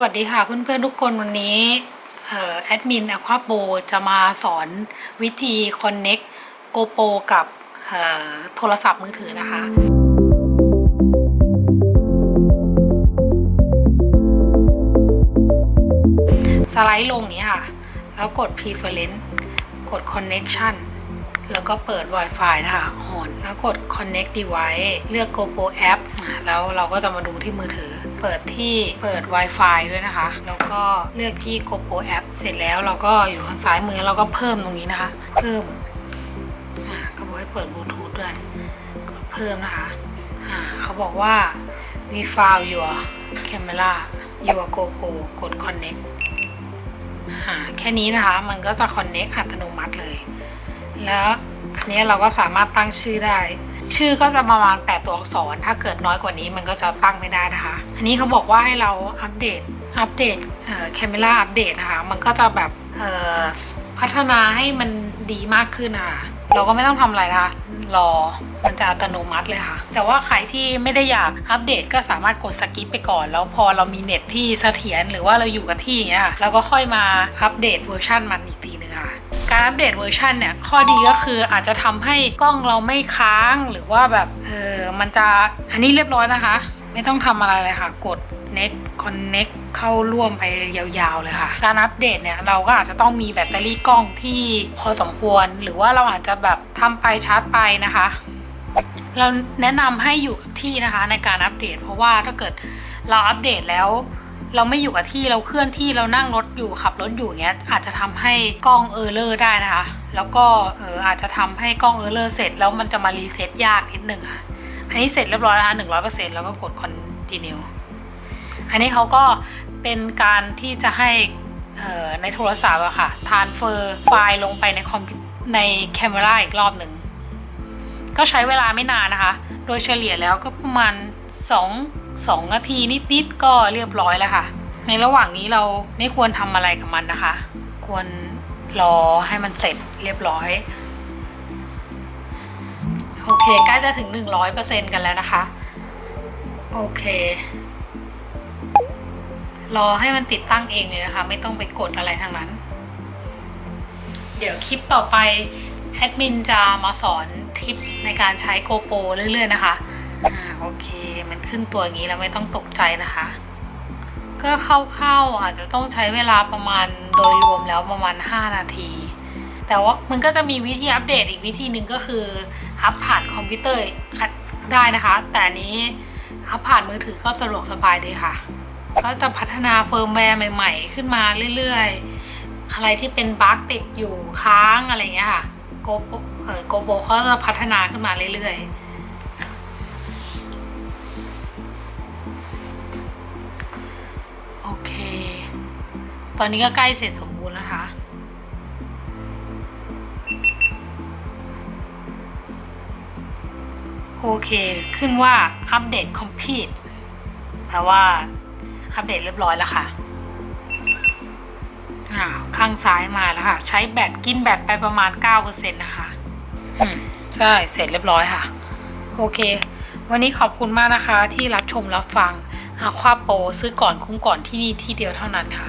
สวัสดีค่ะเพื่อนๆทุกคนวันนี้ออแอดมิน Aqua Pro จะมาสอนวิธี Connect GoPro กับโทรศัพท์มือถือนะคะ สไลด์ลงนี้ค่ะ แล้วกด preference กด connection แล้วก็เปิด Wi-Fi นะคะ on แล้วกด connect device เลือก GoPro app แล้วเราก็จะมาดูที่มือถือ เปิดที่เปิด Wi-Fi ด้วยนะคะ แล้วก็เลือกที่ GoPro app เสร็จแล้วเราก็อยู่ทางซ้ายมือเราก็เพิ่มตรงนี้นะคะ เพิ่มอะก็บอกให้เปิดบลูทูธด้วยกดเพิ่มนะคะอะเขาบอกว่า we found your camera your GoPro กด connect อ่าแค่นี้นะคะ มันก็จะ connect อัตโนมัติเลย แล้วอันนี้เราก็สามารถตั้งชื่อได้ ชื่อก็จะประมาณ 8 ตัวอักษร ถ้าเกิดน้อยกว่านี้มันก็จะตั้งไม่ได้นะคะ อันนี้เขาบอกว่าให้เราอัปเดตอัปเดตเอ่อ camera อัปเดตนะคะ มันก็จะแบบเอ่อพัฒนาให้มันดีมากขึ้นนะคะเราก็ไม่ต้องทำอะไรนะคะรอมันจะอัตโนมัติเลยค่ะ แต่ว่าใครที่ไม่ได้อยากอัปเดตก็สามารถกดสกิปไปก่อน แล้วพอเรามีเน็ตที่เสถียรหรือว่าเราอยู่กับที่เงี้ยเราก็ค่อยมาอัปเดตเวอร์ชันมันอีกทีหนึงค่ะ การอัปเดตเวอร์ชันเนี่ยข้อดีก็คืออาจจะทำให้กล้องเราไม่ค้างหรือว่าแบบเออมันจะอันนี้เรียบร้อยนะคะ ไม่ต้องทำอะไรเลยค่ะกด next connect เข้าร่วมไปยาวๆเลยค่ะ การอัปเดตเนี่ยเราก็อาจจะต้องมีแบตเตอรี่กล้องที่พอสมควร หรือว่าเราอาจจะแบบทำไปชาร์จไปนะคะ เราแนะนำให้อยู่กับที่นะคะในการอัปเดต เพราะว่าถ้าเกิดเราอัปเดตแล้ว เราไม่อยู่กับที่เราเคลื่อนที่เรานั่งรถอยู่ขับรถอยู่อย่างเงี้ยอาจจะทำให้กล้องเออร์เลอร์ได้นะคะ แล้วก็เอออาจจะทำให้กล้องเออร์เลอร์เสร็จแล้วมันจะมารีเซ็ตยากนิดนึงค่ะอันนี้เสร็จเรียบร้อยแล้วหนึ่งร้อยเปอร์เซ็นต์แล้วก็กด continue อันนี้เขาก็เป็นการที่จะให้เออในโทรศัพท์อะค่ะทานเฟอร์ไฟล์ลงไปในคอมพิในแคมเมราอีกรอบหนึ่ง ก็ใช้เวลาไม่นานนะคะ โดยเฉลี่ยแล้วก็ประมาณ 2 2 นาทีนิดๆก็เรียบร้อยแล้วค่ะ ในระหว่างนี้เราไม่ควรทำอะไรกับมันนะคะ ควรรอให้มันเสร็จเรียบร้อยโอเคใกล้จะถึง 100%กันแล้วนะคะ โอเค รอให้มันติดตั้งเองเลยนะคะ ไม่ต้องไปกดอะไรทั้งนั้น เดี๋ยวคลิปต่อไปแอดมินจะมาสอนทิปในการใช้ GoPro เรื่อยๆนะคะ โอเค มันขึ้นตัวอย่างนี้แล้วไม่ต้องตกใจนะคะ ก็เข้าๆอาจจะต้องใช้เวลาประมาณโดยรวมแล้วประมาณ 5 นาที แต่ว่ามันก็จะมีวิธีอัปเดตอีกวิธีหนึ่งก็คืออัพผ่านคอมพิวเตอร์ได้นะคะ แต่นี้อัพผ่านมือถือก็สะดวกสบายดีค่ะ ก็จะพัฒนาเฟิร์มแวร์ใหม่ ๆ ขึ้นมาเรื่อยๆ อะไรที่เป็นบั๊กติดอยู่ค้างอะไรเงี้ยค่ะโกโปเออโกโบเขาจะพัฒนาขึ้นมาเรื่อยๆ โอเค ตอนนี้ก็ใกล้เสร็จสมบูรณ์แล้วนะคะ โอเค ขึ้นว่าอัปเดต complete แปลว่า อัปเดตเรียบร้อยแล้วค่ะอ่าข้างซ้ายมาแล้วค่ะ ใช้แบตกินแบตไปประมาณ 9%นะคะ อืม ใช่ เสร็จเรียบร้อยค่ะ โอเค วันนี้ขอบคุณมากนะคะที่รับชมรับฟังหาควาโปรซื้อก่อนคุ้มก่อนที่นี่ที่เดียวเท่านั้นค่ะ